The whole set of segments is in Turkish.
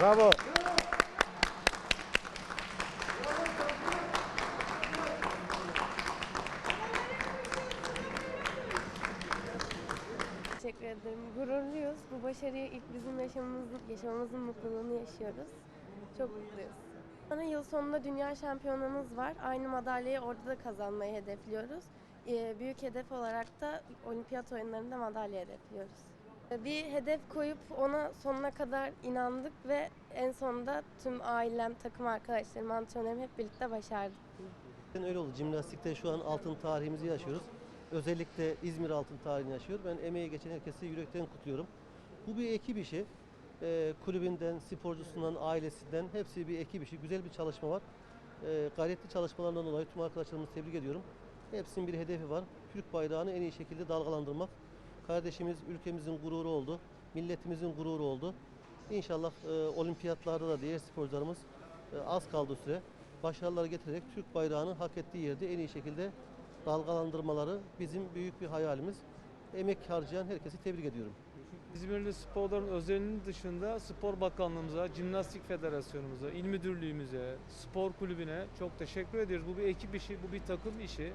Bravo. Teşekkür ederim. Gururluyuz. Bu başarıyı ilk bizim yaşamımızın, yaşamamızın mutluluğunu yaşıyoruz. Çok mutluyuz. Sonra yıl sonunda dünya şampiyonamız var. Aynı madalyayı orada da kazanmayı hedefliyoruz. Ee, büyük hedef olarak da olimpiyat oyunlarında madalya hedefliyoruz. Ee, Bir hedef koyup ona sonuna kadar inandık ve en sonunda tüm ailem, takım arkadaşlarım, antrenörüm hep birlikte başardık. Öyle oldu. Jimnastikte şu an altın tarihimizi yaşıyoruz. Özellikle İzmir altın tarihini yaşıyor. Ben emeği geçen herkesi yürekten kutluyorum. Bu bir ekip işi. Ee, kulübünden, sporcusundan, ailesinden hepsi bir ekip işi. Güzel bir çalışma var. Ee, gayretli çalışmalarından dolayı tüm arkadaşlarımızı tebrik ediyorum. Hepsinin bir hedefi var. Türk bayrağını en iyi şekilde dalgalandırmak. Kardeşimiz ülkemizin gururu oldu. Milletimizin gururu oldu. İnşallah e, olimpiyatlarda da diğer sporcularımız e, az kaldı süre. Başarılar getirerek Türk bayrağını hak ettiği yerde en iyi şekilde dalgalandırmaları bizim büyük bir hayalimiz. Emek harcayan herkesi tebrik ediyorum. İzmirli sporların özelliğinin dışında Spor Bakanlığımıza, Jimnastik Federasyonumuza, İl Müdürlüğümüze, spor kulübüne çok teşekkür ediyoruz. Bu bir ekip işi, bu bir takım işi.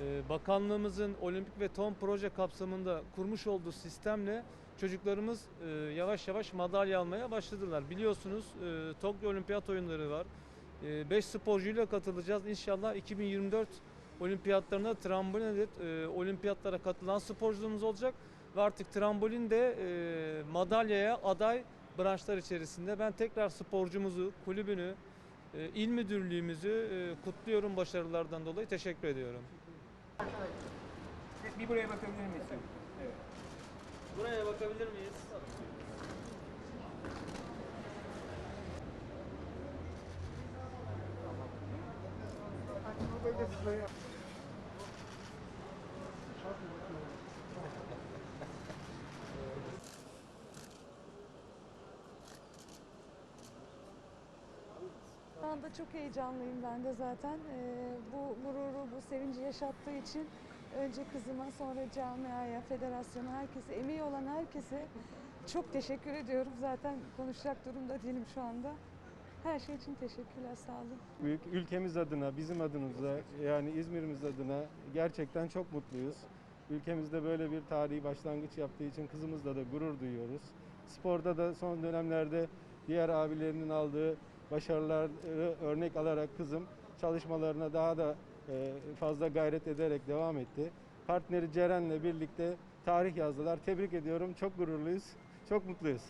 Ee, Bakanlığımızın olimpik ve ton proje kapsamında kurmuş olduğu sistemle çocuklarımız e, yavaş yavaş madalya almaya başladılar. Biliyorsunuz e, Tokyo Olimpiyat oyunları var. 5 sporcuyla katılacağız. İnşallah 2024 olimpiyatlarına trambolin edip e, olimpiyatlara katılan sporcularımız olacak. Ve artık trambolin de e, madalyaya aday branşlar içerisinde. Ben tekrar sporcumuzu, kulübünü, e, il müdürlüğümüzü e, kutluyorum başarılardan dolayı. Teşekkür ediyorum. Bir buraya bakabilir miyiz? Evet. Buraya bakabilir miyiz? Şu anda çok heyecanlıyım ben de zaten. Ee, bu sevinci yaşattığı için önce kızıma sonra camiaya, federasyona, herkese, emeği olan herkese çok teşekkür ediyorum. Zaten konuşacak durumda değilim şu anda. Her şey için teşekkürler, sağ olun. Büyük ülkemiz adına, bizim adımıza yani İzmir'imiz adına gerçekten çok mutluyuz. Ülkemizde böyle bir tarihi başlangıç yaptığı için kızımızla da gurur duyuyoruz. Sporda da son dönemlerde diğer abilerinin aldığı başarıları örnek alarak kızım çalışmalarına daha da e, fazla gayret ederek devam etti. Partneri Ceren'le birlikte tarih yazdılar. Tebrik ediyorum. Çok gururluyuz. Çok mutluyuz.